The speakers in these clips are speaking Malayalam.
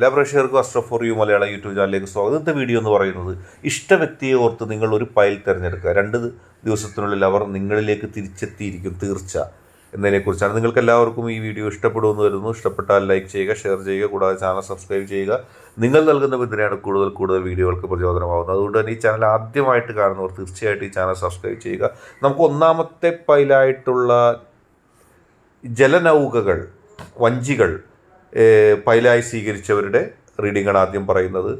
എല്ലാ പ്രേക്ഷകർക്കും astro for you Malayala YouTube ചാനലിലേക്ക് സ്വാഗതം. ഇന്നത്തെ വീഡിയോ എന്ന് പറയുന്നത് ഇഷ്ട വ്യക്തിയെ ഓർത്ത് നിങ്ങൾ ഒരു ഫയൽ തിരഞ്ഞെടുക്കുക. രണ്ട് ദിവസത്തിനുള്ളിൽ അവർ നിങ്ങളിലേക്ക് തിരിച്ചെത്തിയിരിക്കും തീർച്ച എന്നതിനെക്കുറിച്ചാണ്. നിങ്ങൾക്ക് എല്ലാവർക്കും ഈ വീഡിയോ ഇഷ്ടപ്പെടുമെന്ന് വരുന്നു ഇഷ്ടപ്പെട്ടാൽ ലൈക്ക് ചെയ്യുക ഷെയർ ചെയ്യുക കൂടാതെ ചാനൽ സബ്സ്ക്രൈബ് ചെയ്യുക. നിങ്ങൾ നൽകുന്ന പിന്തുണയാണ് കൂടുതൽ കൂടുതൽ വീഡിയോകൾക്ക് പ്രചോദനമാകുന്നത്. അതുകൊണ്ട് തന്നെ ഈ ചാനൽ ആദ്യമായിട്ട് കാണുന്നവർ തീർച്ചയായിട്ടും ഈ ചാനൽ സബ്സ്ക്രൈബ് ചെയ്യുക. നമുക്ക് ഒന്നാമത്തെ പൈലായിട്ടുള്ള ജലനൗകകൾ വഞ്ചികൾ പൈലായി സ്വീകരിച്ചവരുടെ റീഡിങ്ങാണ് ആദ്യം പറയുന്നത്.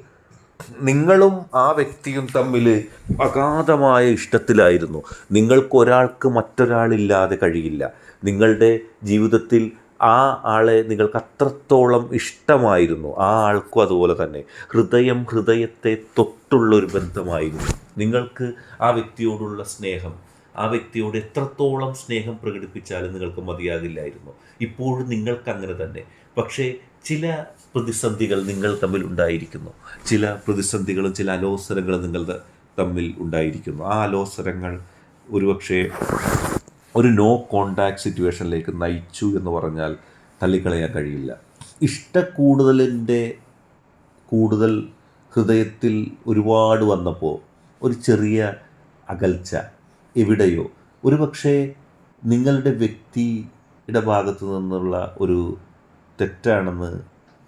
നിങ്ങളും ആ വ്യക്തിയും തമ്മിൽ അഗാധമായ ഇഷ്ടത്തിലായിരുന്നു. നിങ്ങൾക്കൊരാൾക്ക് മറ്റൊരാളില്ലാതെ കഴിയില്ല. നിങ്ങളുടെ ജീവിതത്തിൽ ആ ആളെ നിങ്ങൾക്ക് അത്രത്തോളം ഇഷ്ടമായിരുന്നു. ആ ആൾക്കും അതുപോലെ തന്നെ. ഹൃദയം ഹൃദയത്തെ തൊട്ടുള്ളൊരു ബന്ധമായിരുന്നു. നിങ്ങൾക്ക് ആ വ്യക്തിയോടുള്ള സ്നേഹം ആ വ്യക്തിയോട് എത്രത്തോളം സ്നേഹം പ്രകടിപ്പിച്ചാലും നിങ്ങൾക്ക് മതിയാകില്ലായിരുന്നു. ഇപ്പോഴും നിങ്ങൾക്ക് അങ്ങനെ തന്നെ. പക്ഷേ ചില പ്രതിസന്ധികൾ നിങ്ങൾ തമ്മിൽ ഉണ്ടായിരിക്കുന്നു. ചില പ്രതിസന്ധികളും ചില അലോസരങ്ങളും നിങ്ങൾ തമ്മിൽ ഉണ്ടായിരിക്കുന്നു. ആ അലോസരങ്ങൾ ഒരുപക്ഷെ ഒരു നോ കോണ്ടാക്ട് സിറ്റുവേഷനിലേക്ക് നയിച്ചു എന്ന് പറഞ്ഞാൽ തള്ളിക്കളയാൻ കഴിയില്ല. ഇഷ്ടക്കൂടുതലിന്റെ കൂടുതൽ ഹൃദയത്തിൽ ഒരുപാട് വന്നപ്പോൾ ഒരു ചെറിയ അകൽച്ച എവിടെയോ. ഒരുപക്ഷെ നിങ്ങളുടെ വ്യക്തിയുടെ ഭാഗത്തു നിന്നുള്ള ഒരു തെറ്റാണെന്ന്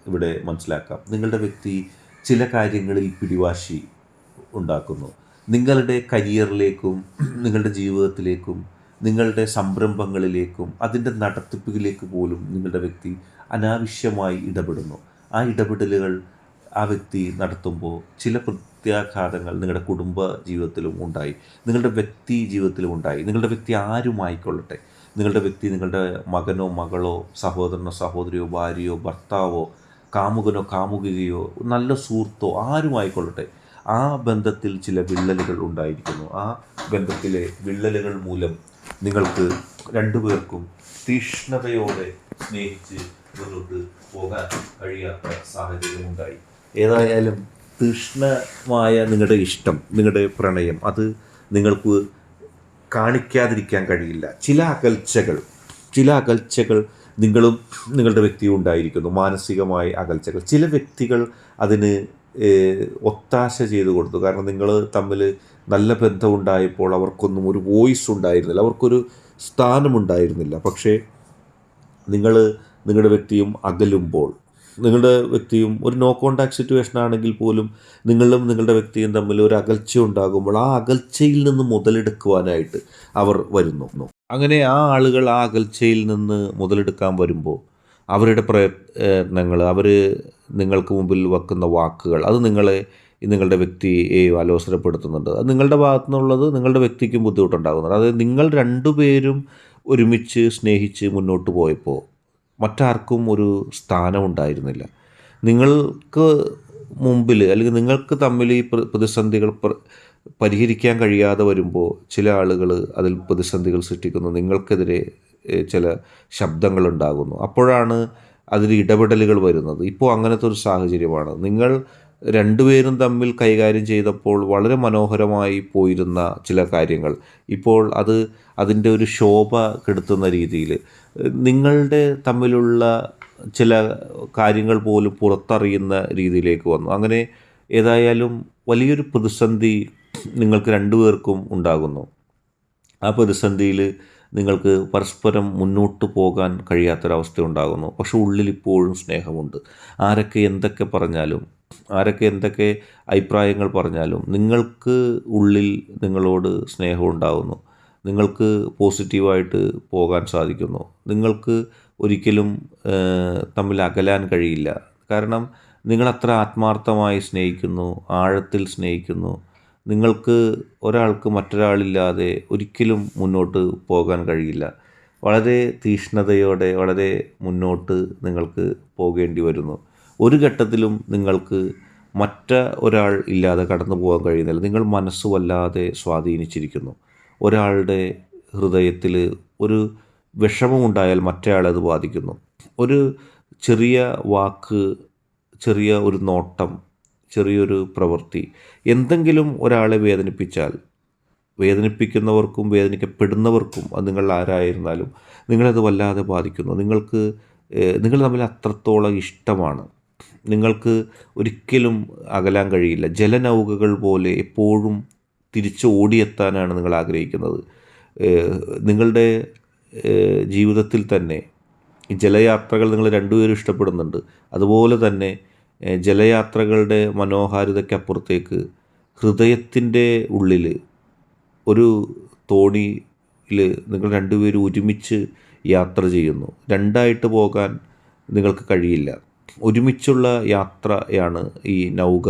ഇവിടെ മനസ്സിലാക്കാം. നിങ്ങളുടെ വ്യക്തി ചില കാര്യങ്ങളിൽ പിടിവാശി ഉണ്ടാക്കുന്നു. നിങ്ങളുടെ കരിയറിലേക്കും നിങ്ങളുടെ ജീവിതത്തിലേക്കും നിങ്ങളുടെ സംരംഭങ്ങളിലേക്കും അതിന്റെ നടത്തിപ്പിലേക്ക് പോലും നിങ്ങളുടെ വ്യക്തി അനാവശ്യമായി ഇടപെടുന്നു. ആ ഇടപെടലുകൾ ആ വ്യക്തി നടത്തുമ്പോൾ ചില പ്രത്യാഘാതങ്ങൾ നിങ്ങളുടെ കുടുംബ ജീവിതത്തിലും ഉണ്ടായി. നിങ്ങളുടെ വ്യക്തി ജീവിതത്തിലും ഉണ്ടായി. നിങ്ങളുടെ വ്യക്തി ആരുമായിക്കൊള്ളട്ടെ. നിങ്ങളുടെ വ്യക്തി നിങ്ങളുടെ മകനോ മകളോ സഹോദരനോ സഹോദരിയോ ഭാര്യയോ ഭർത്താവോ കാമുകനോ കാമുകയോ നല്ല സുഹൃത്തോ ആരുമായിക്കൊള്ളട്ടെ ആ ബന്ധത്തിൽ ചില വിള്ളലുകൾ ഉണ്ടായിരിക്കുന്നു. ആ ബന്ധത്തിലെ വിള്ളലുകൾ മൂലം നിങ്ങൾക്ക് രണ്ടുപേർക്കും തീഷ്ണതയോടെ സ്നേഹിച്ച് മുന്നോട്ട് പോകാൻ കഴിയാത്ത സാഹചര്യമുണ്ടായി ഏതായാലും തീഷ്ണമായ നിങ്ങളുടെ ഇഷ്ടം നിങ്ങളുടെ പ്രണയം അത് നിങ്ങൾക്ക് കാണിക്കാതിരിക്കാൻ കഴിയില്ല. ചില അകൽച്ചകൾ ചില അകൽച്ചകൾ നിങ്ങളും നിങ്ങളുടെ വ്യക്തിയും ഉണ്ടായിരിക്കുന്നു. മാനസികമായ അകൽച്ചകൾ. ചില വ്യക്തികൾ അതിന് ഒത്താശ ചെയ്തു കൊടുത്തു. കാരണം നിങ്ങൾ തമ്മിൽ നല്ല ബന്ധമുണ്ടായപ്പോൾ അവർക്കൊന്നും ഒരു വോയിസ് ഉണ്ടായിരുന്നില്ല. അവർക്കൊരു സ്ഥാനമുണ്ടായിരുന്നില്ല. പക്ഷേ നിങ്ങൾ നിങ്ങളുടെ വ്യക്തിയും അകലുമ്പോൾ നിങ്ങളുടെ വ്യക്തിയും ഒരു നോ കോണ്ടാക്ട് സിറ്റുവേഷൻ ആണെങ്കിൽ പോലും നിങ്ങളും നിങ്ങളുടെ വ്യക്തിയും തമ്മിൽ ഒരു അകൽച്ച ഉണ്ടാകുമ്പോൾ ആ അകൽച്ചയിൽ നിന്ന് മുതലെടുക്കുവാനായിട്ട് അവർ വരുന്നു. അങ്ങനെ ആ ആളുകൾ ആ അകൽച്ചയിൽ നിന്ന് മുതലെടുക്കാൻ വരുമ്പോൾ അവരുടെ പ്രയത്നങ്ങൾ അവർ നിങ്ങൾക്ക് മുമ്പിൽ വെക്കുന്ന വാക്കുകൾ അത് നിങ്ങളെ നിങ്ങളുടെ വ്യക്തിയെ അലോസരപ്പെടുത്തുന്നുണ്ട്. അത് നിങ്ങളുടെ ഭാഗത്തു നിന്നുള്ളത് നിങ്ങളുടെ വ്യക്തിക്കും ബുദ്ധിമുട്ടുണ്ടാകുന്നുണ്ട്. അതായത് നിങ്ങൾ രണ്ടുപേരും ഒരുമിച്ച് സ്നേഹിച്ച് മുന്നോട്ട് പോയപ്പോൾ മറ്റാർക്കും ഒരു സ്ഥാനമുണ്ടായിരുന്നില്ല നിങ്ങൾക്ക് മുമ്പിൽ അല്ലെങ്കിൽ നിങ്ങൾക്ക് തമ്മിൽ ഈ പ്രതിസന്ധികൾ പരിഹരിക്കാൻ കഴിയാതെ വരുമ്പോൾ ചില ആളുകൾ അതിൽ പ്രതിസന്ധികൾ സൃഷ്ടിക്കുന്നു. നിങ്ങൾക്കെതിരെ ചില ശബ്ദങ്ങൾ ഉണ്ടാകുന്നു. അപ്പോഴാണ് അതിൽ ഇടപെടലുകൾ വരുന്നത്. ഇപ്പോൾ അങ്ങനത്തെ ഒരു സാഹചര്യമാണ്. നിങ്ങൾ രണ്ടുപേരും തമ്മിൽ കൈകാര്യം ചെയ്തപ്പോൾ വളരെ മനോഹരമായി പോയിരുന്ന ചില കാര്യങ്ങൾ. ഇപ്പോൾ അത് അതിന്റെ ഒരു ശോഭ കെടുത്തുന്ന രീതിയിൽ. നിങ്ങളുടെ തമ്മിലുള്ള ചില കാര്യങ്ങൾ പോലും പുറത്തറിയുന്ന രീതിയിലേക്ക് വന്നു. അങ്ങനെ ഏതായാലും വലിയൊരു പ്രതിസന്ധി നിങ്ങൾക്ക് രണ്ടുപേർക്കും ഉണ്ടാകുന്നു. ആ പ്രതിസന്ധിയിൽ നിങ്ങൾക്ക് പരസ്പരം മുന്നോട്ട് പോകാൻ കഴിയാത്തൊരവസ്ഥ ഉണ്ടാകുന്നു. പക്ഷെ ഉള്ളിൽ ഇപ്പോഴും സ്നേഹമുണ്ട്. ആരൊക്കെ എന്തൊക്കെ പറഞ്ഞാലും ആരൊക്കെ എന്തൊക്കെ അഭിപ്രായങ്ങൾ പറഞ്ഞാലും നിങ്ങൾക്ക് ഉള്ളിൽ നിങ്ങളോട് സ്നേഹം ഉണ്ടാകുന്നു നിങ്ങൾക്ക് പോസിറ്റീവായിട്ട് പോകാൻ സാധിക്കുന്നു. നിങ്ങൾക്ക് ഒരിക്കലും തമ്മിൽ അകലാൻ കഴിയില്ല. കാരണം നിങ്ങളത്ര ആത്മാർത്ഥമായി സ്നേഹിക്കുന്നു ആഴത്തിൽ സ്നേഹിക്കുന്നു. നിങ്ങൾക്ക് ഒരാൾക്ക് മറ്റൊരാളില്ലാതെ ഒരിക്കലും മുന്നോട്ട് പോകാൻ കഴിയില്ല. വളരെ തീഷ്ണതയോടെ വളരെ മുന്നോട്ട് നിങ്ങൾക്ക് പോകേണ്ടി വരുന്നു. ഒരു ഘട്ടത്തിലും നിങ്ങൾക്ക് മറ്റ ഒരാൾ ഇല്ലാതെ കടന്നു പോകാൻ കഴിയുന്നില്ല. നിങ്ങൾ മനസ്സ് വല്ലാതെ സ്വാധീനിച്ചിരിക്കുന്നു. ഒരാളുടെ ഹൃദയത്തിൽ ഒരു വിഷമമുണ്ടായാൽ മറ്റേയാളെ അത് ബാധിക്കുന്നു. ഒരു ചെറിയ വാക്ക് ചെറിയ ഒരു നോട്ടം ചെറിയൊരു പ്രവൃത്തി എന്തെങ്കിലും ഒരാളെ വേദനിപ്പിച്ചാൽ വേദനിപ്പിക്കുന്നവർക്കും വേദനിക്കപ്പെടുന്നവർക്കും അത് നിങ്ങൾ ആരായിരുന്നാലും നിങ്ങളത് വല്ലാതെ ബാധിക്കുന്നു. നിങ്ങൾക്ക് നിങ്ങൾ തമ്മിൽ അത്രത്തോളം ഇഷ്ടമാണ്. നിങ്ങൾക്ക് ഒരിക്കലും അകലാൻ കഴിയില്ല. ജലനൗകകൾ പോലെ എപ്പോഴും തിരിച്ച് ഓടിയെത്താനാണ് നിങ്ങൾ ആഗ്രഹിക്കുന്നത്. നിങ്ങളുടെ ജീവിതത്തിൽ തന്നെ ജലയാത്രകൾ നിങ്ങൾ രണ്ടുപേരും ഇഷ്ടപ്പെടുന്നുണ്ട്. അതുപോലെ തന്നെ ജലയാത്രകളുടെ മനോഹാരിതയ്ക്കപ്പുറത്തേക്ക് ഹൃദയത്തിന്റെ ഉള്ളിൽ ഒരു തോണിയിൽ നിങ്ങൾ രണ്ടുപേരും ഒരുമിച്ച് യാത്ര ചെയ്യുന്നു. രണ്ടായിട്ട് പോകാൻ നിങ്ങൾക്ക് കഴിയില്ല. ഒരുമിച്ചുള്ള യാത്രയാണ് ഈ നൗക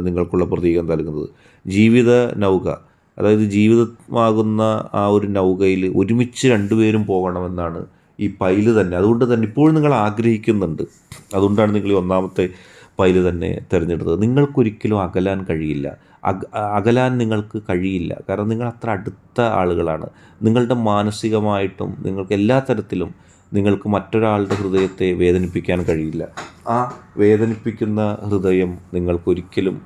നിങ്ങൾക്കുള്ള പ്രതീകം നൽകുന്നത്. ജീവിത നൗക അതായത് ജീവിതമാകുന്ന ആ ഒരു നൗകയിൽ ഒരുമിച്ച് രണ്ടുപേരും പോകണമെന്നാണ് ഈ പൈൽ തന്നെ. അതുകൊണ്ട് തന്നെ ഇപ്പോഴും നിങ്ങൾ ആഗ്രഹിക്കുന്നുണ്ട്. അതുകൊണ്ടാണ് നിങ്ങൾ ഈ ഒന്നാമത്തെ പൈൽ തന്നെ തിരഞ്ഞെടുത്തത്. നിങ്ങൾക്കൊരിക്കലും അകലാൻ കഴിയില്ല. അക അകലാൻ നിങ്ങൾക്ക് കഴിയില്ല. കാരണം നിങ്ങൾ അത്ര അടുത്ത ആളുകളാണ്. നിങ്ങളുടെ മാനസികമായിട്ടും നിങ്ങൾക്ക് എല്ലാ തരത്തിലും നിങ്ങൾക്ക് മറ്റൊരാളുടെ ഹൃദയത്തെ വേദനിപ്പിക്കാൻ കഴിയില്ല. ആ വേദനിപ്പിക്കുന്ന ഹൃദയം നിങ്ങൾക്കൊരിക്കലും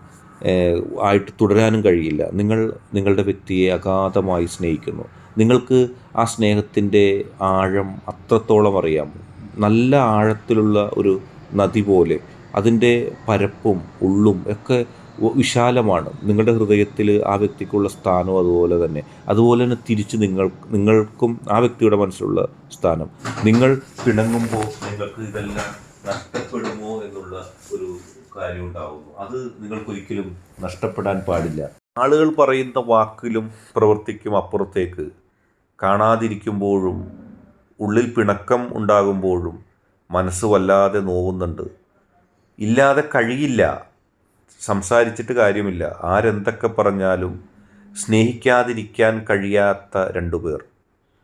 ആയിട്ട് തുടരാനും കഴിയില്ല. നിങ്ങൾ നിങ്ങളുടെ വ്യക്തിയെ അഗാധമായി സ്നേഹിക്കുന്നു. നിങ്ങൾക്ക് ആ സ്നേഹത്തിന്റെ ആഴം അത്രത്തോളം അറിയാം. നല്ല ആഴത്തിലുള്ള ഒരു നദി പോലെ അതിന്റെ പരപ്പും ഉള്ളും ഒക്കെ വിശാലമാണ്. നിങ്ങളുടെ ഹൃദയത്തിൽ ആ വ്യക്തിക്കുള്ള സ്ഥാനവും അതുപോലെ തന്നെ. അതുപോലെ തന്നെ തിരിച്ച് നിങ്ങൾ നിങ്ങൾക്കും ആ വ്യക്തിയുടെ മനസ്സിലുള്ള സ്ഥാനം. നിങ്ങൾ പിണങ്ങുമ്പോൾ നിങ്ങൾക്ക് ഇതെല്ലാം നഷ്ടപ്പെടുമോ എന്നുള്ള ഒരു കാര്യം ഉണ്ടാവുന്നു. അത് നിങ്ങൾക്കൊരിക്കലും നഷ്ടപ്പെടാൻ പാടില്ല. ആളുകൾ പറയുന്ന വാക്കിലും പ്രവൃത്തിക്കും അപ്പുറത്തേക്ക് കാണാതിരിക്കുമ്പോഴും ഉള്ളിൽ പിണക്കം ഉണ്ടാകുമ്പോഴും മനസ്സ് വല്ലാതെ നോവുന്നുണ്ട്. ഇല്ലാതെ കഴിയില്ല. സംസാരിച്ചിട്ട് കാര്യമില്ല. ആരെന്തൊക്കെ പറഞ്ഞാലും സ്നേഹിക്കാതിരിക്കാൻ കഴിയാത്ത രണ്ടു പേർ.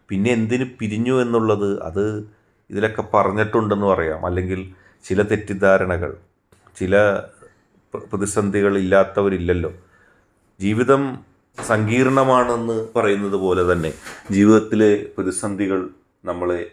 പിന്നെ എന്തിന് പിരിഞ്ഞു എന്നുള്ളത് അത് ഇതിലൊക്കെ പറഞ്ഞിട്ടുണ്ടെന്ന് പറയാം. അല്ലെങ്കിൽ ചില തെറ്റിദ്ധാരണകൾ ചില പ്ര- പ്രതിസന്ധികൾ ഇല്ലാത്തവരില്ലല്ലോ. ജീവിതം സങ്കീർണമാണെന്ന് പറയുന്നത് പോലെ തന്നെ ജീവിതത്തിലെ പ്രതിസന്ധികൾ നമ്മളെ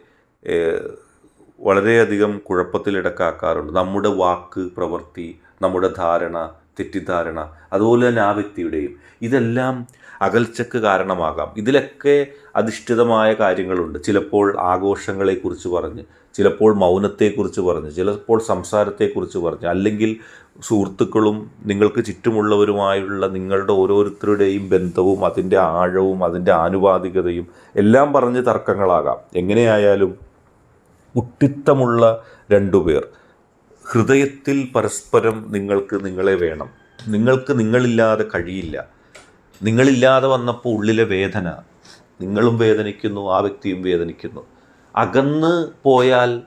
വളരെയധികം കുഴപ്പത്തിലിടക്കാക്കാറുണ്ട്. നമ്മുടെ വാക്ക് പ്രവൃത്തി നമ്മുടെ ധാരണ തെറ്റിദ്ധാരണ അതുപോലെ തന്നെ ആ വ്യക്തിയുടെയും. ഇതെല്ലാം അകൽച്ചക്ക് കാരണമാകാം. ഇതിലൊക്കെ അധിഷ്ഠിതമായ കാര്യങ്ങളുണ്ട്. ചിലപ്പോൾ ആഘോഷങ്ങളെക്കുറിച്ച് പറഞ്ഞ് ചിലപ്പോൾ മൗനത്തെക്കുറിച്ച് പറഞ്ഞ് ചിലപ്പോൾ സംസാരത്തെക്കുറിച്ച് പറഞ്ഞ് അല്ലെങ്കിൽ സുഹൃത്തുക്കളും നിങ്ങൾക്ക് ചുറ്റുമുള്ളവരുമായുള്ള നിങ്ങളുടെ ഓരോരുത്തരുടെയും ബന്ധവും അതിന്റെ ആഴവും അതിന്റെ ആനുപാതികതയും എല്ലാം പറഞ്ഞ് തർക്കങ്ങളാകാം. എങ്ങനെയായാലും കുട്ടിത്തമുള്ള രണ്ടുപേർ. ഹൃദയത്തിൽ പരസ്പരം നിങ്ങൾക്ക് നിങ്ങളെ വേണം. നിങ്ങൾക്ക് നിങ്ങളില്ലാതെ കഴിയില്ല. നിങ്ങളില്ലാതെ വന്നപ്പോൾ ഉള്ളിലെ വേദന നിങ്ങളും വേദനിക്കുന്നു ആ വ്യക്തിയും വേദനിക്കുന്നു. അകന്ന് പോയാൽ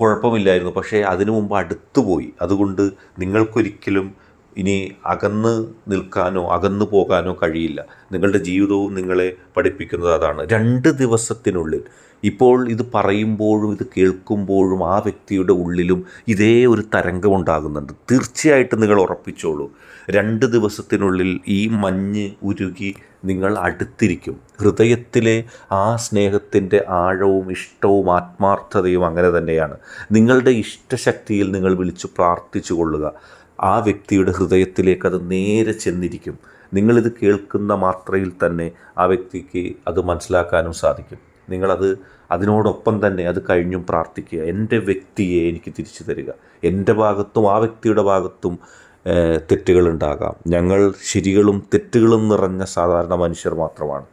കുഴപ്പമില്ലായിരുന്നു പക്ഷേ അതിനു മുമ്പ് അടുത്തു പോയി അതുകൊണ്ട് നിങ്ങൾക്കൊരിക്കലും ഇനി അകന്ന് നിൽക്കാനോ അകന്നു പോകാനോ കഴിയില്ല. നിങ്ങളുടെ ജീവിതവും നിങ്ങളെ പഠിപ്പിക്കുന്നത് അതാണ്. രണ്ട് ദിവസത്തിനുള്ളിൽ ഇപ്പോൾ ഇത് പറയുമ്പോഴും ഇത് കേൾക്കുമ്പോഴും ആ വ്യക്തിയുടെ ഉള്ളിലും ഇതേ ഒരു തരംഗം ഉണ്ടാകുന്നുണ്ട്. തീർച്ചയായിട്ടും നിങ്ങൾ ഉറപ്പിച്ചോളൂ. രണ്ട് ദിവസത്തിനുള്ളിൽ ഈ മഞ്ഞ് ഉരുകി നിങ്ങൾ അടുത്തിരിക്കും. ഹൃദയത്തിലെ ആ സ്നേഹത്തിന്റെ ആഴവും ഇഷ്ടവും ആത്മാർത്ഥതയും അങ്ങനെ തന്നെയാണ്. നിങ്ങളുടെ ഇഷ്ടശക്തിയിൽ നിങ്ങൾ വിളിച്ചു പ്രാർത്ഥിച്ചു കൊള്ളുക. ആ വ്യക്തിയുടെ ഹൃദയത്തിലേക്ക് അത് നേരെ ചെന്നിരിക്കും. നിങ്ങളിത് കേൾക്കുന്ന മാത്രയിൽ തന്നെ ആ വ്യക്തിക്ക് അത് മനസ്സിലാക്കാനും സാധിക്കും. നിങ്ങളത് അതിനോടൊപ്പം തന്നെ അത് കഴിഞ്ഞും പ്രാർത്ഥിക്കുക. എന്റെ വ്യക്തിയെ എനിക്ക് തിരിച്ചു തരിക. എന്റെ ഭാഗത്തും ആ വ്യക്തിയുടെ ഭാഗത്തും തെറ്റുകളുണ്ടാകാം ഞങ്ങൾ ശരികളും തെറ്റുകളും നിറഞ്ഞ സാധാരണ മനുഷ്യർ മാത്രമാണ്.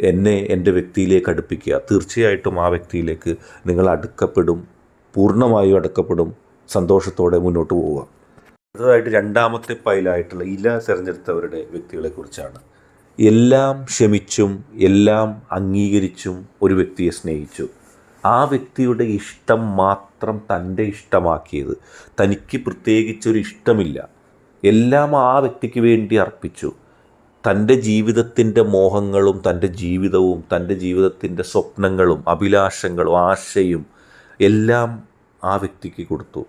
എന്നെ എന്റെ വ്യക്തിയിലേക്ക് അടുപ്പിക്കുക. തീർച്ചയായിട്ടും ആ വ്യക്തിയിലേക്ക് നിങ്ങൾ അടുക്കപ്പെടും. പൂർണമായും അടുക്കപ്പെടും. സന്തോഷത്തോടെ മുന്നോട്ട് പോവുക. അടുത്തതായിട്ട് രണ്ടാമത്തെ പൈലായിട്ടുള്ള ഇല തിരഞ്ഞെടുത്തവരുടെ വ്യക്തികളെ കുറിച്ചാണ് എല്ലാം ക്ഷമിച്ചും എല്ലാം അംഗീകരിച്ചും ഒരു വ്യക്തിയെ സ്നേഹിച്ചു. ആ വ്യക്തിയുടെ ഇഷ്ടം മാത്രം തന്റെ ഇഷ്ടമാക്കിയത്. തനിക്ക് പ്രത്യേകിച്ചൊരു ഇഷ്ടമില്ല. എല്ലാം ആ വ്യക്തിക്ക് വേണ്ടി അർപ്പിച്ചു. തന്റെ ജീവിതത്തിന്റെ മോഹങ്ങളും തന്റെ ജീവിതവും തന്റെ ജീവിതത്തിന്റെ സ്വപ്നങ്ങളും അഭിലാഷങ്ങളും ആശയും എല്ലാം ആ വ്യക്തിക്ക് കൊടുത്തു.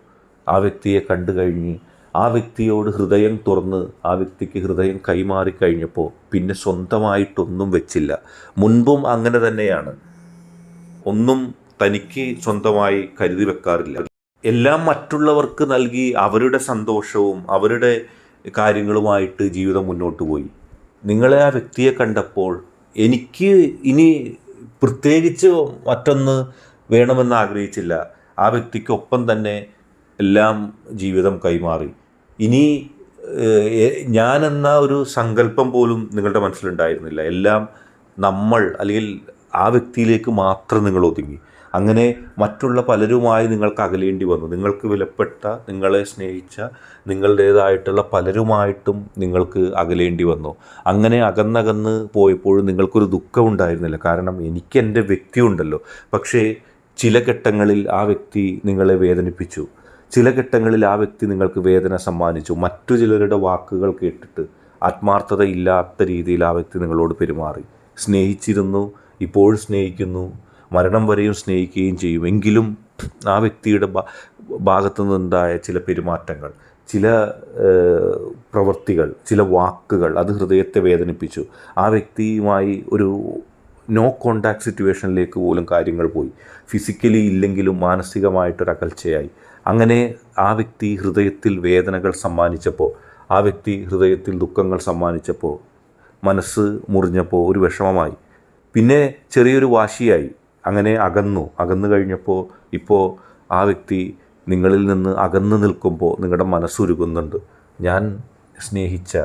ആ വ്യക്തിയെ കണ്ടു കഴിഞ്ഞ് ആ വ്യക്തിയോട് ഹൃദയം തുറന്ന് ആ വ്യക്തിക്ക് ഹൃദയം കൈമാറി കഴിഞ്ഞപ്പോൾ പിന്നെ സ്വന്തമായിട്ടൊന്നും വെച്ചില്ല. മുൻപും അങ്ങനെ തന്നെയാണ്. ഒന്നും തനിക്ക് സ്വന്തമായി കരുതി വെക്കാറില്ല. എല്ലാം മറ്റുള്ളവർക്ക് നൽകി അവരുടെ സന്തോഷവും അവരുടെ കാര്യങ്ങളുമായിട്ട് ജീവിതം മുന്നോട്ട് പോയി. നിങ്ങളെ ആ വ്യക്തിയെ കണ്ടപ്പോൾ എനിക്ക് ഇനി പ്രത്യേകിച്ച് മറ്റൊന്ന് വേണമെന്ന് ആഗ്രഹിച്ചില്ല. ആ വ്യക്തിക്കൊപ്പം തന്നെ എല്ലാം ജീവിതം കൈമാറി. ഇനി ഞാനെന്ന ഒരു സങ്കല്പം പോലും നിങ്ങളുടെ മനസ്സിലുണ്ടായിരുന്നില്ല. എല്ലാം നമ്മൾ അല്ലെങ്കിൽ ആ വ്യക്തിയിലേക്ക് മാത്രം നിങ്ങൾ ഒതുങ്ങി. അങ്ങനെ മറ്റുള്ള പലരുമായി നിങ്ങൾക്ക് അകലേണ്ടി വന്നു. നിങ്ങൾക്ക് വിലപ്പെട്ട നിങ്ങളെ സ്നേഹിച്ച നിങ്ങളുടേതായിട്ടുള്ള പലരുമായിട്ടും നിങ്ങൾക്ക് അകലേണ്ടി വന്നു. അങ്ങനെ അകന്നകന്ന് പോയപ്പോഴും നിങ്ങൾക്കൊരു ദുഃഖം ഉണ്ടായിരുന്നില്ല. കാരണം എനിക്ക് എന്റെ വ്യക്തി ഉണ്ടല്ലോ പക്ഷേ ചില ഘട്ടങ്ങളിൽ ആ വ്യക്തി നിങ്ങളെ വേദനിപ്പിച്ചു. ചില ഘട്ടങ്ങളിൽ ആ വ്യക്തി നിങ്ങൾക്ക് വേദന സമ്മാനിച്ചു. മറ്റു ചിലരുടെ വാക്കുകൾ കേട്ടിട്ട് ആത്മാർത്ഥതയില്ലാത്ത രീതിയിൽ ആ വ്യക്തി നിങ്ങളോട് പെരുമാറി. സ്നേഹിച്ചിരുന്നു ഇപ്പോഴും സ്നേഹിക്കുന്നു മരണം വരെയും സ്നേഹിക്കുകയും ചെയ്യും. എങ്കിലും ആ വ്യക്തിയുടെ ഭാഗത്തു നിന്നുണ്ടായ ചില പെരുമാറ്റങ്ങൾ ചില പ്രവൃത്തികൾ ചില വാക്കുകൾ അത് ഹൃദയത്തെ വേദനിപ്പിച്ചു. ആ വ്യക്തിയുമായി ഒരു നോ കോണ്ടാക്ട് സിറ്റുവേഷനിലേക്ക് പോലും കാര്യങ്ങൾ പോയി. ഫിസിക്കലി ഇല്ലെങ്കിലും മാനസികമായിട്ടൊരു അകൽച്ചയായി അങ്ങനെ ആ വ്യക്തി ഹൃദയത്തിൽ വേദനകൾ സമ്മാനിച്ചപ്പോൾ ആ വ്യക്തി ഹൃദയത്തിൽ ദുഃഖങ്ങൾ സമ്മാനിച്ചപ്പോൾ മനസ്സ് മുറിഞ്ഞപ്പോൾ ഒരു വിഷമമായി. പിന്നെ ചെറിയൊരു വാശിയായി. അങ്ങനെ അകന്നു. അകന്നു കഴിഞ്ഞപ്പോൾ ഇപ്പോൾ ആ വ്യക്തി നിങ്ങളിൽ നിന്ന് അകന്നു നിൽക്കുമ്പോൾ നിങ്ങളുടെ മനസ്സുരുകുന്നുണ്ട്. ഞാൻ സ്നേഹിച്ച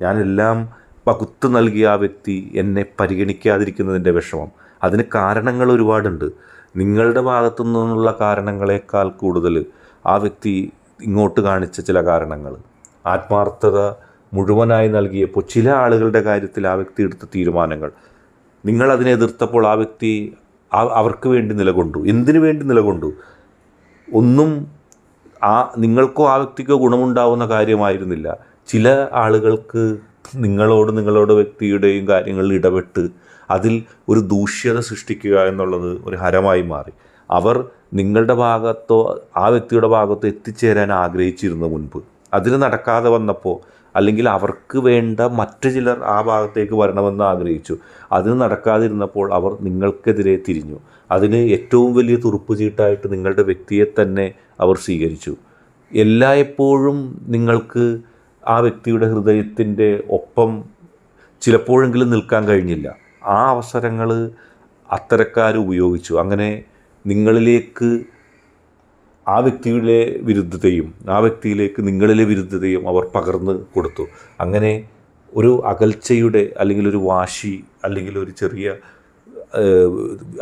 ഞാനെല്ലാം പകുത്തു നൽകിയ ആ വ്യക്തി എന്നെ പരിഗണിക്കാതിരിക്കുന്നതിന്റെ വിഷമം. അതിന് കാരണങ്ങൾ ഒരുപാടുണ്ട്. നിങ്ങളുടെ ഭാഗത്തു നിന്നുള്ള കാരണങ്ങളേക്കാൾ കൂടുതൽ ആ വ്യക്തി ഇങ്ങോട്ട് കാണിച്ച ചില കാരണങ്ങൾ. ആത്മാർത്ഥത മുഴുവനായി നൽകിയപ്പോൾ ചില ആളുകളുടെ കാര്യത്തിൽ ആ വ്യക്തി എടുത്ത തീരുമാനങ്ങൾ. നിങ്ങൾ അതിനെ എതിർത്തപ്പോൾ ആ വ്യക്തി അവർക്ക് വേണ്ടി നിലകൊണ്ടു. എന്തിനു വേണ്ടി നിലകൊണ്ടു? ഒന്നും ആ നിങ്ങൾക്കോ ആ വ്യക്തിക്കോ ഗുണമുണ്ടാവുന്ന കാര്യമായിരുന്നില്ല. ചില ആളുകൾക്ക് നിങ്ങളോട് നിങ്ങളുടെ വ്യക്തിയുടെയും കാര്യങ്ങളിൽ ഇടപെട്ട് അതിൽ ഒരു ദൂഷ്യത സൃഷ്ടിക്കുക എന്നുള്ളത് ഒരു ഹരമായി മാറി. അവർ നിങ്ങളുടെ ഭാഗത്തോ ആ വ്യക്തിയുടെ ഭാഗത്തോ എത്തിച്ചേരാൻ ആഗ്രഹിച്ചിരുന്ന മുൻപ്. അതിന് നടക്കാതെ വന്നപ്പോൾ അല്ലെങ്കിൽ അവർക്ക് വേണ്ട മറ്റു ചിലർ ആ ഭാഗത്തേക്ക് വരണമെന്ന് ആഗ്രഹിച്ചു. അതിന് നടക്കാതിരുന്നപ്പോൾ അവർ നിങ്ങൾക്കെതിരെ തിരിഞ്ഞു. അതിന് ഏറ്റവും വലിയ തുറുപ്പ് ചീട്ടായിട്ട് നിങ്ങളുടെ വ്യക്തിയെ തന്നെ അവർ സ്വീകരിച്ചു. എല്ലായ്പ്പോഴും നിങ്ങൾക്ക് ആ വ്യക്തിയുടെ ഹൃദയത്തിന്റെ ഒപ്പം ചിലപ്പോഴെങ്കിലും നിൽക്കാൻ കഴിഞ്ഞില്ല. ആ അവസരങ്ങൾ അത്തരക്കാർ ഉപയോഗിച്ചു. അങ്ങനെ നിങ്ങളിലേക്ക് ആ വ്യക്തിയുടെ വിരുദ്ധതയും ആ വ്യക്തിയിലേക്ക് നിങ്ങളിലെ വിരുദ്ധതയും അവർ പകർന്ന് കൊടുത്തു. അങ്ങനെ ഒരു അകൽച്ചയുടെ അല്ലെങ്കിൽ ഒരു വാശി അല്ലെങ്കിൽ ഒരു ചെറിയ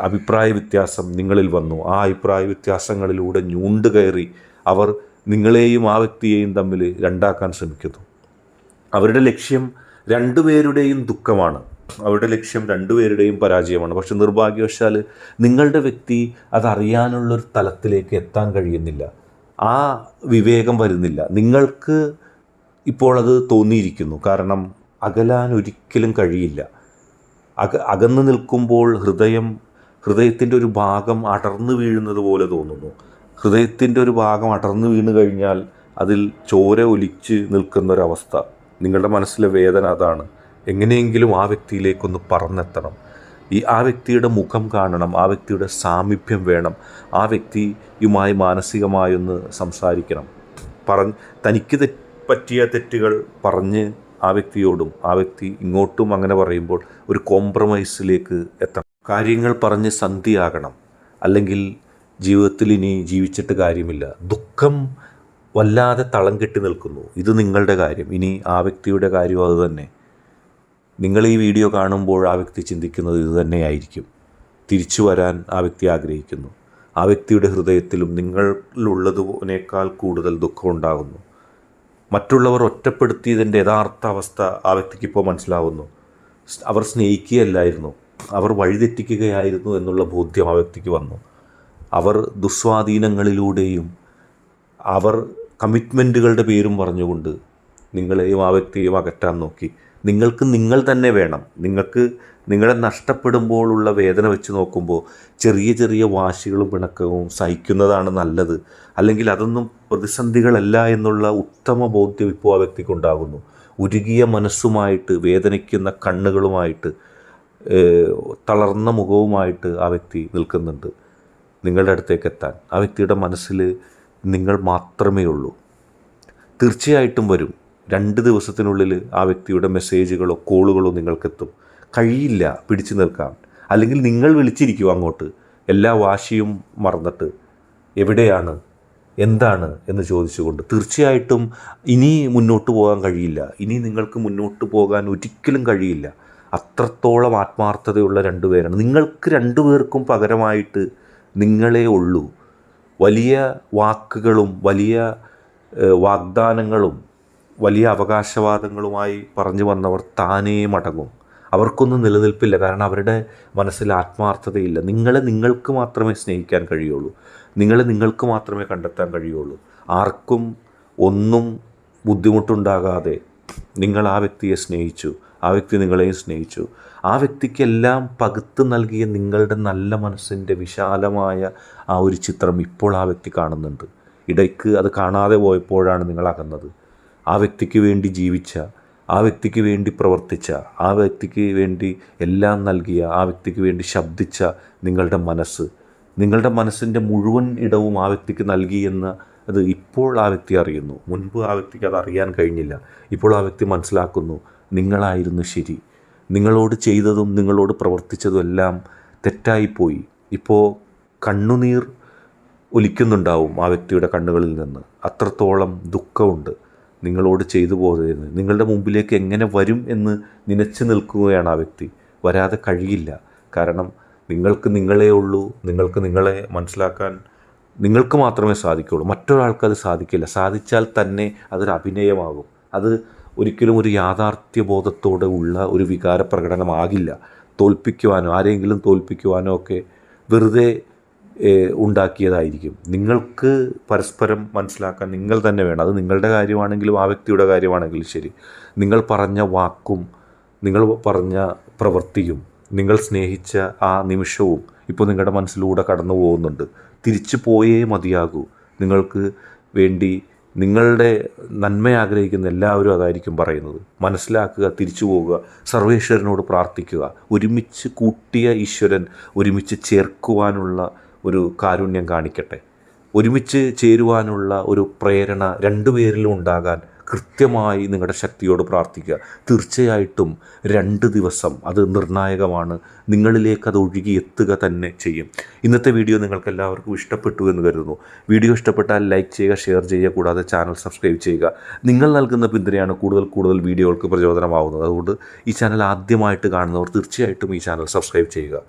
അഭിപ്രായ വ്യത്യാസം നിങ്ങളിൽ വന്നു. ആ അഭിപ്രായ വ്യത്യാസങ്ങളിലൂടെ ഞൂണ്ട് കയറി അവർ നിങ്ങളെയും ആ വ്യക്തിയെയും തമ്മിൽ രണ്ടാക്കാൻ ശ്രമിക്കുന്നു. അവരുടെ ലക്ഷ്യം രണ്ടുപേരുടെയും ദുഃഖമാണ്. അവരുടെ ലക്ഷ്യം രണ്ടുപേരുടെയും പരാജയമാണ്. പക്ഷെ നിർഭാഗ്യവശാൽ നിങ്ങളുടെ വ്യക്തി അതറിയാനുള്ളൊരു തലത്തിലേക്ക് എത്താൻ കഴിയുന്നില്ല. ആ വിവേകം വരുന്നില്ല. നിങ്ങൾക്ക് ഇപ്പോൾ അത് തോന്നിയിരിക്കുന്നു. കാരണം അകലാൻ ഒരിക്കലും കഴിയില്ല. അക അകന്നു നിൽക്കുമ്പോൾ ഹൃദയം ഹൃദയത്തിന്റെ ഒരു ഭാഗം അടർന്നു വീഴുന്നത് പോലെ തോന്നുന്നു. ഹൃദയത്തിന്റെ ഒരു ഭാഗം അടർന്നു വീണ് കഴിഞ്ഞാൽ അതിൽ ചോര ഒലിച്ച് നിൽക്കുന്നൊരവസ്ഥ. നിങ്ങളുടെ മനസ്സിലെ വേദന അതാണ്. എങ്ങനെയെങ്കിലും ആ വ്യക്തിയിലേക്കൊന്ന് പറന്നെത്തണം. ഈ ആ വ്യക്തിയുടെ മുഖം കാണണം ആ വ്യക്തിയുടെ സാമീപ്യം വേണം ആ വ്യക്തിയുമായി മാനസികമായി ഒന്ന് സംസാരിക്കണം. പറഞ്ഞ് തനിക്ക് പറ്റിയ തെറ്റുകൾ പറഞ്ഞ് ആ വ്യക്തിയോടും ആ വ്യക്തി ഇങ്ങോട്ടും അങ്ങനെ പറയുമ്പോൾ ഒരു കോംപ്രമൈസിലേക്ക് എത്തണം. കാര്യങ്ങൾ പറഞ്ഞ് സന്ധിയാകണം. അല്ലെങ്കിൽ ജീവിതത്തിൽ ഇനി ജീവിച്ചിട്ട് കാര്യമില്ല. ദുഃഖം വല്ലാതെ തളം കെട്ടി നിൽക്കുന്നു. ഇത് നിങ്ങളുടെ കാര്യം. ഇനി ആ വ്യക്തിയുടെ കാര്യം അതുതന്നെ നിങ്ങൾ ഈ വീഡിയോ കാണുമ്പോൾ ആ വ്യക്തി ചിന്തിക്കുന്നത് ഇത് തന്നെയായിരിക്കും. തിരിച്ചു വരാൻ ആ വ്യക്തി ആഗ്രഹിക്കുന്നു. ആ വ്യക്തിയുടെ ഹൃദയത്തിലും നിങ്ങളിലുള്ളതിനേക്കാൾ കൂടുതൽ ദുഃഖമുണ്ടാകുന്നു മറ്റുള്ളവർ ഒറ്റപ്പെടുത്തിയതിന്റെ യഥാർത്ഥ അവസ്ഥ ആ വ്യക്തിക്കിപ്പോൾ മനസ്സിലാവുന്നു. അവർ സ്നേഹിക്കുകയല്ലായിരുന്നു. അവർ വഴിതെറ്റിക്കുകയായിരുന്നു എന്നുള്ള ബോധ്യം ആ വ്യക്തിക്ക് വന്നു. അവർ ദുസ്വാധീനങ്ങളിലൂടെയും അവർ കമ്മിറ്റ്മെന്റുകളുടെ പേരും പറഞ്ഞുകൊണ്ട് നിങ്ങളെയും ആ വ്യക്തിയും അകറ്റാൻ നോക്കി. നിങ്ങൾക്ക് നിങ്ങൾ തന്നെ വേണം. നിങ്ങൾക്ക് നിങ്ങളെ നഷ്ടപ്പെടുമ്പോഴുള്ള വേദന വെച്ച് നോക്കുമ്പോൾ ചെറിയ ചെറിയ വാശികളും പിണക്കവും സഹിക്കുന്നതാണ് നല്ലത്. അല്ലെങ്കിൽ അതൊന്നും പ്രതിസന്ധികളല്ല എന്നുള്ള ഉത്തമ ബോധ്യം ഇപ്പോൾ ആ വ്യക്തിക്കുണ്ടാകുന്നു ഉരുകിയ മനസ്സുമായിട്ട് വേദനിക്കുന്ന കണ്ണുകളുമായിട്ട് തളർന്ന മുഖവുമായിട്ട് ആ വ്യക്തി നിൽക്കുന്നുണ്ട്. നിങ്ങളുടെ അടുത്തേക്ക് എത്താൻ. ആ വ്യക്തിയുടെ മനസ്സിൽ നിങ്ങൾ മാത്രമേ ഉള്ളൂ. തീർച്ചയായിട്ടും വരും. രണ്ട് ദിവസത്തിനുള്ളിൽ ആ വ്യക്തിയുടെ മെസ്സേജുകളോ കോളുകളോ നിങ്ങൾക്കെത്തും. കഴിയില്ല പിടിച്ചു നിൽക്കാൻ അല്ലെങ്കിൽ നിങ്ങൾ വിളിച്ചിരിക്കും അങ്ങോട്ട്. എല്ലാ വാശിയും മറന്നിട്ട് എവിടെയാണ് എന്താണ് എന്ന് ചോദിച്ചുകൊണ്ട് തീർച്ചയായിട്ടും ഇനി മുന്നോട്ട് പോകാൻ കഴിയില്ല. ഇനി നിങ്ങൾക്ക് മുന്നോട്ട് പോകാൻ ഒരിക്കലും കഴിയില്ല. അത്രത്തോളം ആത്മാർത്ഥതയുള്ള രണ്ടുപേരാണ് നിങ്ങൾക്ക് രണ്ടുപേർക്കും പകരമായിട്ട് നിങ്ങളെ ഉള്ളൂ. വലിയ വാക്കുകളും വലിയ വാഗ്ദാനങ്ങളും വലിയ അവകാശവാദങ്ങളുമായി പറഞ്ഞു വന്നവർ താനേ മടങ്ങും. അവർക്കൊന്നും നിലനിൽപ്പില്ല. കാരണം അവരുടെ മനസ്സിൽ ആത്മാർത്ഥതയില്ല. നിങ്ങളെ നിങ്ങൾക്ക് മാത്രമേ സ്നേഹിക്കാൻ കഴിയുള്ളൂ. നിങ്ങളെ നിങ്ങൾക്ക് മാത്രമേ കണ്ടെത്താൻ കഴിയുള്ളൂ. ആർക്കും ഒന്നും ബുദ്ധിമുട്ടുണ്ടാകാതെ നിങ്ങൾ ആ വ്യക്തിയെ സ്നേഹിച്ചു. ആ വ്യക്തി നിങ്ങളെയും സ്നേഹിച്ചു. ആ വ്യക്തിക്കെല്ലാം പകുത്ത് നൽകിയ നിങ്ങളുടെ നല്ല മനസ്സിന്റെ വിശാലമായ ആ ഒരു ചിത്രം ഇപ്പോൾ ആ വ്യക്തി കാണുന്നുണ്ട്. ഇടയ്ക്ക് അത് കാണാതെ പോയപ്പോഴാണ് നിങ്ങൾ അകന്നത്. ആ വ്യക്തിക്ക് വേണ്ടി ജീവിച്ച ആ വ്യക്തിക്ക് വേണ്ടി പ്രവർത്തിച്ച ആ വ്യക്തിക്ക് വേണ്ടി എല്ലാം നൽകിയ ആ വ്യക്തിക്ക് വേണ്ടി ശബ്ദിച്ച നിങ്ങളുടെ മനസ്സ്. നിങ്ങളുടെ മനസ്സിന്റെ മുഴുവൻ ഇടവും ആ വ്യക്തിക്ക് നൽകിയെന്ന് അത് ഇപ്പോൾ ആ വ്യക്തി അറിയുന്നു. മുൻപ് ആ വ്യക്തിക്ക് അത് അറിയാൻ കഴിഞ്ഞില്ല. ഇപ്പോൾ ആ വ്യക്തി മനസ്സിലാക്കുന്നു നിങ്ങളായിരുന്നു ശരി. നിങ്ങളോട് ചെയ്തതും നിങ്ങളോട് പ്രവർത്തിച്ചതും എല്ലാം തെറ്റായിപ്പോയി. ഇപ്പോൾ കണ്ണുനീർ ഒലിക്കുന്നുണ്ടാവും ആ വ്യക്തിയുടെ കണ്ണുകളിൽ നിന്ന്. അത്രത്തോളം ദുഃഖമുണ്ട്. നിങ്ങളോട് ചെയ്തു പോകുന്നത് നിങ്ങളുടെ മുമ്പിലേക്ക് എങ്ങനെ വരും എന്ന് നനച്ചു നിൽക്കുകയാണ് ആ വ്യക്തി. വരാതെ കഴിയില്ല. കാരണം നിങ്ങൾക്ക് നിങ്ങളേ ഉള്ളൂ. നിങ്ങൾക്ക് നിങ്ങളെ മനസ്സിലാക്കാൻ നിങ്ങൾക്ക് മാത്രമേ സാധിക്കുകയുള്ളൂ. മറ്റൊരാൾക്ക് അത് സാധിക്കില്ല. സാധിച്ചാൽ തന്നെ അതൊരു അഭിനയമാകും. അത് ഒരിക്കലും ഒരു യാഥാർത്ഥ്യ ബോധത്തോടെ ഉള്ള ഒരു വികാര പ്രകടനമാകില്ല തോൽപ്പിക്കുവാനോ ആരെങ്കിലും തോൽപ്പിക്കുവാനോ ഒക്കെ വെറുതെ ഉണ്ടാക്കിയതായിരിക്കും. നിങ്ങൾക്ക് പരസ്പരം മനസ്സിലാക്കാൻ നിങ്ങൾ തന്നെ വേണം. അത് നിങ്ങളുടെ കാര്യമാണെങ്കിലും ആ വ്യക്തിയുടെ കാര്യമാണെങ്കിലും ശരി. നിങ്ങൾ പറഞ്ഞ വാക്കും നിങ്ങൾ പറഞ്ഞ പ്രവൃത്തിയും നിങ്ങൾ സ്നേഹിച്ച ആ നിമിഷവും ഇപ്പോൾ നിങ്ങളുടെ മനസ്സിലൂടെ കടന്നു പോകുന്നുണ്ട്. തിരിച്ചു പോയേ മതിയാകൂ. നിങ്ങൾക്ക് വേണ്ടി നിങ്ങളുടെ നന്മ ആഗ്രഹിക്കുന്ന എല്ലാവരും അതായിരിക്കും പറയുന്നത്. മനസ്സിലാക്കുക തിരിച്ചു പോവുക സർവേശ്വരനോട് പ്രാർത്ഥിക്കുക ഒരുമിച്ച് കൂട്ടിയ ഈശ്വരൻ ഒരുമിച്ച് ചേർക്കുവാനുള്ള ഒരു കാരുണ്യം കാണിക്കട്ടെ. ഒരുമിച്ച് ചേരുവാനുള്ള ഒരു പ്രേരണ രണ്ടുപേരിലും ഉണ്ടാകാൻ കൃത്യമായി നിങ്ങളുടെ ശക്തിയോട് പ്രാർത്ഥിക്കുക. തീർച്ചയായിട്ടും രണ്ട് ദിവസം അത് നിർണായകമാണ്. നിങ്ങളിലേക്ക് അത് ഒഴുകി എത്തുക തന്നെ ചെയ്യും. ഇന്നത്തെ വീഡിയോ നിങ്ങൾക്ക് എല്ലാവർക്കും ഇഷ്ടപ്പെട്ടു എന്ന് കരുതുന്നു. വീഡിയോ ഇഷ്ടപ്പെട്ടാൽ ലൈക്ക് ചെയ്യുക ഷെയർ ചെയ്യുക കൂടാതെ ചാനൽ സബ്സ്ക്രൈബ് ചെയ്യുക. നിങ്ങൾ നൽകുന്ന പിന്തുണയാണ് കൂടുതൽ കൂടുതൽ വീഡിയോകൾക്ക് പ്രചോദനമാവുന്നത്. അതുകൊണ്ട് ഈ ചാനൽ ആദ്യമായിട്ട് കാണുന്നവർ തീർച്ചയായിട്ടും ഈ ചാനൽ സബ്സ്ക്രൈബ് ചെയ്യുക.